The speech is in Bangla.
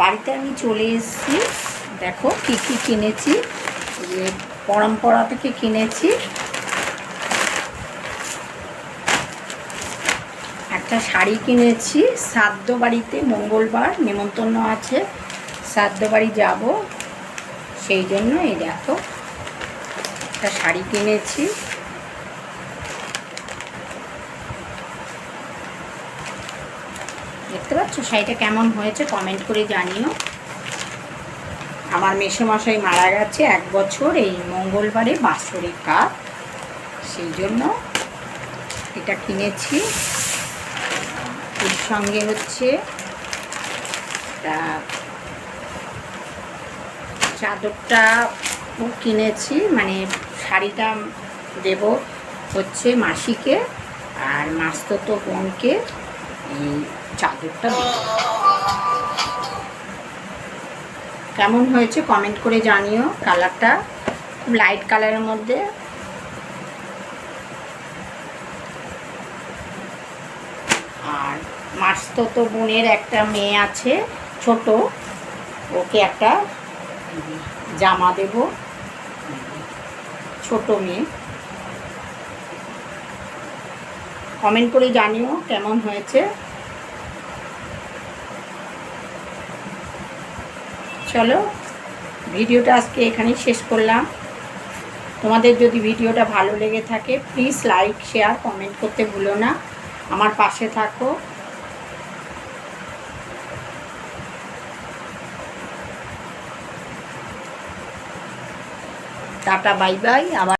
বাড়িতে আমি চলে এসেছি। দেখো কী কী কিনেছি, যে পরম্পরা থেকে কিনেছি। একটা শাড়ি কিনেছি, শ্রাদ্ধ বাড়িতে মঙ্গলবার নেমন্তন্ন আছে, শ্রাদ্ধ বাড়ি যাব। সেই জন্য এই দেখো, একটা শাড়ি কিনেছি। দেখতে পাচ্ছ? শাড়িটা কেমন হয়েছে? কমেন্ট করে জানিও। আমার মেসোমশাই মারা গেছে এক বছর এই মঙ্গলবারে বাৎসরিক কাজ সেই জন্য এটা কিনেছি। এর সঙ্গে হচ্ছে চাদরটা কিনেছি মানে শাড়িটা দেব হচ্ছে মাসিকে আর মাস্ততো বোনকে। এই চাদরটা কেমন হয়েছে কমেন্ট করে জানিও কালারটা লাইট কালারের মধ্যে। আর মাস্ততো বোনের একটা মেয়ে আছে, ছোট। ওকে একটা জামা দেব। ছোট মেয়ে। কমেন্ট করে জানিও কেমন হয়েছে। চলো, ভিডিওটা আজকে এখানেই শেষ করলাম। তোমাদের যদি ভিডিওটা ভালো লেগে থাকে প্লিজ লাইক শেয়ার কমেন্ট করতে ভুলো না। আমার পাশে থাকো। টাটা বাই বাই আবার